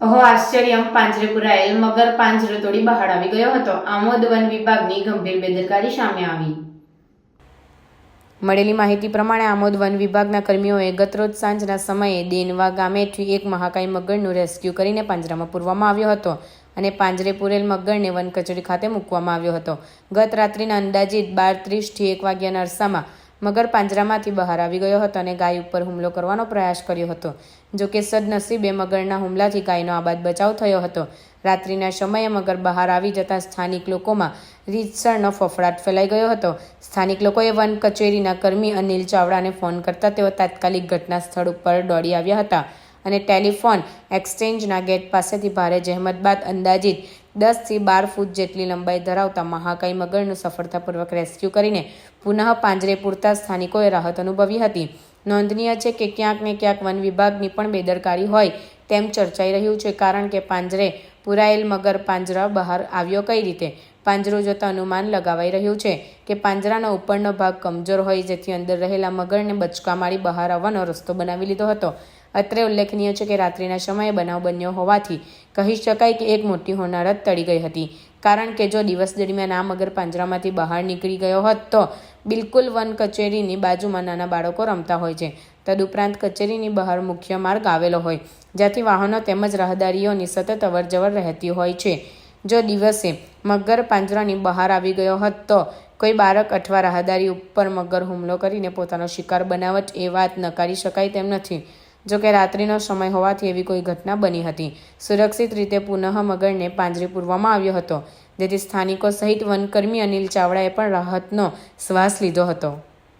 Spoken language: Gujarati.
અહો આશ્ચર્યમ પાંજરે પુરાયેલ મગર પાંજરો તોડી બહાર આવી ગયો હતો. આમોદ વન વિભાગની ગંભીર બેદરકારી સામે આવી. મળેલી માહિતી પ્રમાણે આમોદ વન વિભાગના કર્મીઓએ ગતરોજ સાંજના સમયે દેનવા ગામેથી એક મહાકાય મગરનું રેસ્ક્યુ કરીને પાંજરામાં પૂરવામાં આવ્યો હતો અને પાંજરે પૂરેલ મગરને વન કચેરી ખાતે મૂકવામાં આવ્યો હતો. ગત રાત્રિના અંદાજિત બાર ત્રીસથી એક વાગ્યાના અરસામાં મગર પાંજરામાંથી બહાર આવી ગયો હતો અને ગાય ઉપર હુમલો કરવાનો પ્રયાસ કર્યો હતો. જો કે સદનસીબે મગરના હુમલાથી ગાયનો આબાદ બચાવ થયો હતો. રાત્રિના સમયે મગર બહાર આવી જતા સ્થાનિક લોકોમાં રીતસરનો ફફડાટ ફેલાઈ ગયો હતો. સ્થાનિક લોકોએ વન કચેરીના કર્મી અનિલ ચાવડાને ફોન કરતા તેઓ તાત્કાલિક ઘટના સ્થળ ઉપર દોડી આવ્યા હતા અને ટેલિફોન એક્સચેન્જના ગેટ પાસેથી ભારે જહેમત બાદ અંદાજિત દસથી બાર ફૂટ જેટલી લંબાઈ ધરાવતા મહાકાય મગરનું સફળતાપૂર્વક રેસ્ક્યુ કરીને પુનઃ પાંજરે પૂરતા સ્થાનિકોએ રાહત અનુભવી હતી. નોંધનીય છે કે ક્યાંક ને ક્યાંક વન વિભાગની પણ બેદરકારી હોય તેમ ચર્ચાઈ રહ્યું છે, કારણ કે પાંજરે પુરાયેલ મગર પાંજરા બહાર આવ્યો કઈ રીતે? પાંજરો જોતા અનુમાન લગાવાઈ રહ્યું છે કે પાંજરાનો ઉપરનો ભાગ કમજોર હોય, જેથી અંદર રહેલા મગરને બચકા મારી બહાર આવવાનો રસ્તો બનાવી લીધો હતો. અત્રે ઉલ્લેખનીય છે કે રાત્રિના સમયે બનાવ બન્યો હોવાથી કહી શકાય કે એક મોટી હોનારત તળી ગઈ હતી. કારણ કે જો દિવસ દરમિયાન આ મગર પાંજરામાંથી બહાર નીકળી ગયો હોત તો બિલકુલ વન કચેરીની બાજુમાં નાના બાળકો રમતા હોય છે. તદુપરાંત કચેરીની બહાર મુખ્ય માર્ગ આવેલો હોય, જ્યાંથી વાહનો તેમજ રાહદારીઓની સતત અવરજવર રહેતી હોય છે. જો દિવસે મગર પાંજરાની બહાર આવી ગયો હોત તો કોઈ બાળક અથવા રાહદારી ઉપર મગર હુમલો કરીને પોતાનો શિકાર બનાવટ એ વાત નકારી શકાય તેમ નથી. જો કે રાત્રિનો સમય હોવાથી એવી કોઈ ઘટના બની હતી. સુરક્ષિત રીતે પુનઃ મગરને પાંજરે પૂરવામાં આવ્યો હતો. જેથી સ્થાનિકો સહિત વનકર્મી અનિલ ચાવડાએ પણ રાહતનો શ્વાસ લીધો હતો.